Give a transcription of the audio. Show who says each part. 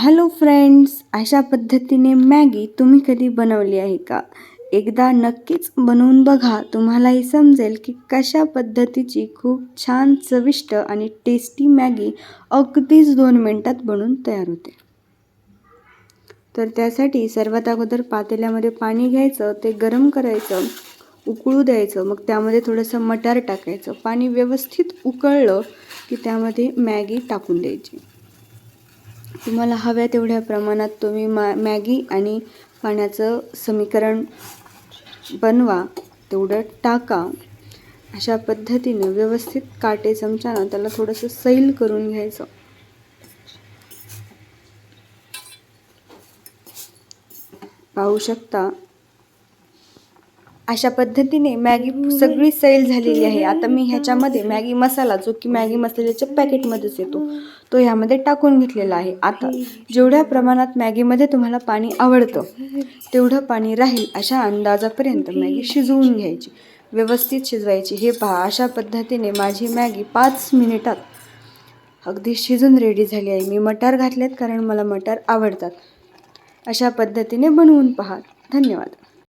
Speaker 1: Hello friends अशा पद्धतीने Maggi तुम्ही कधी बनवली आहे का? एकदा नक्कीच बनवून बघा. तुम्हालाही समजेल की कशा पद्धतीची खूप छान चविष्ट आणि टेस्टी मॅगी अगदीच दोन मिनटात बनवून तयार होते. तर त्यासाठी सर्वात अगोदर पातेल्यामध्ये पाणी घ्यायचं ते गरम करायचं उकळू द्यायचं मग त्यामध्ये थोडंसं मटार टाकायचं. पाणी व्यवस्थित उकळलं की त्यामध्ये मॅगी टाकून द्यायची. तुम्हाला हव्या तेवढ्या प्रमाणात तुम्ही मा मॅगी आणि पाण्याचं समीकरण बनवा तेवढं टाका. अशा पद्धतीनं व्यवस्थित काटे चमच्यानं त्याला थोडंसं सैल करून घ्यायचं. पाहू शकता अशा पद्धतीने मॅगी सगळी सैल झालेली आहे. आता मी ह्याच्यामध्ये मॅगी मसाला जो की मॅगी मसाल्याच्या पॅकेटमध्येच येतो तो ह्यामध्ये टाकून घेतलेला आहे. आता जेवढ्या प्रमाणात मॅगीमध्ये तुम्हाला पाणी आवडतं तेवढं पाणी राहील अशा अंदाजापर्यंत मॅगी शिजवून घ्यायची व्यवस्थित शिजवायची. हे पहा अशा पद्धतीने माझी मॅगी पाच मिनिटात अगदी शिजून रेडी झाली आहे. मी मटार घातलेत कारण मला मटार आवडतात. अशा पद्धतीने बनवून पहा. धन्यवाद.